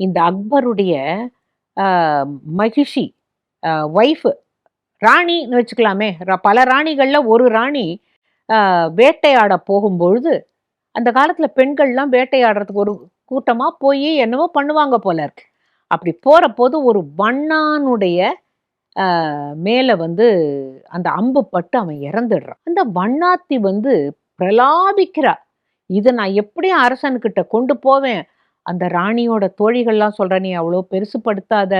இந்த அக்பருடைய மகிஷி ஒய்ஃபு ராணின்னு வச்சுக்கலாமே. பல ராணிகளில் ஒரு ராணி வேட்டையாட போகும்பொழுது அந்த காலத்தில் பெண்கள்லாம் வேட்டையாடுறதுக்கு ஒரு கூட்டமாக போய் என்னவோ பண்ணுவாங்க போல இருக்கு. அப்படி போற போது ஒரு வண்ணானுடைய மேலே வந்து அந்த அம்பு பட்டு அவன் இறந்துடுறான். அந்த வண்ணாத்தி வந்து பிரலாபிக்கிறா இதை நான் எப்படியும் அரசன்கிட்ட கொண்டு போவேன். அந்த ராணியோட தோழிகள்லாம் சொல்கிற நீ அவ்வளோ பெருசுப்படுத்தாத.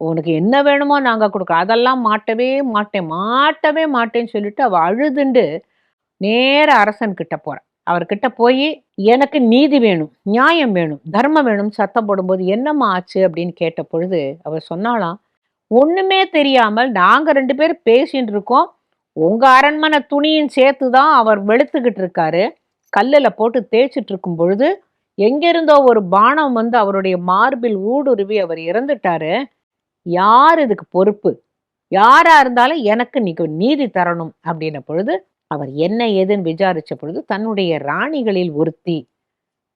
உனக்கு என்ன வேணுமோ நாங்கள் கொடுக்க அதெல்லாம் மாட்டவே மாட்டேன். மாட்டவே மாட்டேன்னு சொல்லிட்டு அவள் அழுதுண்டு நேர அரசன் போகிறான் அவர்கிட்ட போய் எனக்கு நீதி வேணும் நியாயம் வேணும் தர்மம் வேணும் சத்தம் போடும்போது என்னம்மா ஆச்சு? அப்படின்னு கேட்ட பொழுது அவர் சொன்னாலாம் ஒன்றுமே தெரியாமல் நாங்கள் ரெண்டு பேரும் பேசிட்டு இருக்கோம். உங்கள் அரண்மனை துணியும் சேர்த்து தான் அவர் வெளுத்துக்கிட்டு இருக்காரு. கல்லில் போட்டு தேய்ச்சிட்டு இருக்கும் பொழுது எங்கிருந்தோ ஒரு பானம் வந்து அவருடைய மார்பில் ஊடுருவி அவர் இறந்துட்டாரு. யார் இதுக்கு பொறுப்பு? யாரா இருந்தாலும் எனக்கு நீங்க நீதி தரணும் அப்படின்ன பொழுது அவர் என்ன ஏதுன்னு விசாரிச்ச பொழுது தன்னுடைய ராணிகளில் ஒருத்தி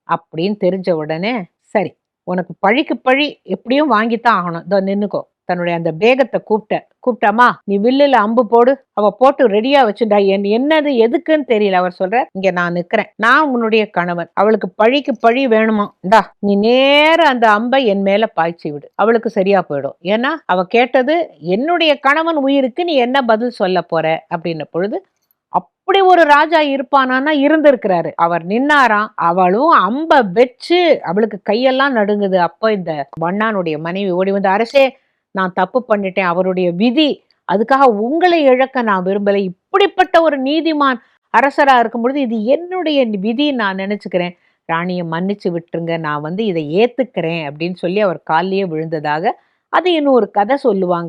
அப்படின்னு தெரிஞ்ச உடனே சரி உனக்கு பழிக்கு பழி எப்படியும் வாங்கித்தான் ஆகணும். இதோ நின்னுக்கோ. தன்னுடைய அந்த பேகத்தை கூப்பிட்ட கூப்பிட்டாமா நீ வில்லுல அம்பு போடு அவ போட்டு ரெடியா வச்சுடா என் என்னது எதுக்குன்னு தெரியல அவர் சொல்ற இங்க நான் நிக்கிறேன் நான் உன்னுடைய கணவன். அவளுக்கு பழிக்கு பழி வேணுமா? இந்தா நீ நேர அந்த அம்பை என் மேல பாய்ச்சி விடு. அவளுக்கு சரியா போயிடும். ஏன்னா அவ கேட்டது என்னுடைய கணவன் உயிருக்கு நீ என்ன பதில் சொல்ல போற? அப்படின்ன பொழுது அப்படி ஒரு ராஜா இருப்பானா இருந்திருக்கிறாரு. அவர் நின்னாராம் அவளும் அம்ப வச்சு அவளுக்கு கையெல்லாம் நடுங்குது. அப்ப இந்த வண்ணானுடைய மனைவி ஓடி வந்து அரசே நான் தப்பு பண்ணிட்டேன் அவருடைய விதி அதுக்காக உங்களை இழக்க நான் விரும்பலை. இப்படிப்பட்ட ஒரு நீதிமான் அரசரா இருக்கும் பொழுது இது என்னுடைய விதி நான் நினச்சிக்கிறேன். ராணியை மன்னிச்சு விட்டுருங்க நான் வந்து இதை ஏத்துக்கிறேன் அப்படின்னு சொல்லி அவர் காலிலேயே விழுந்ததாக அது இன்னும் ஒரு கதை சொல்லுவாங்க.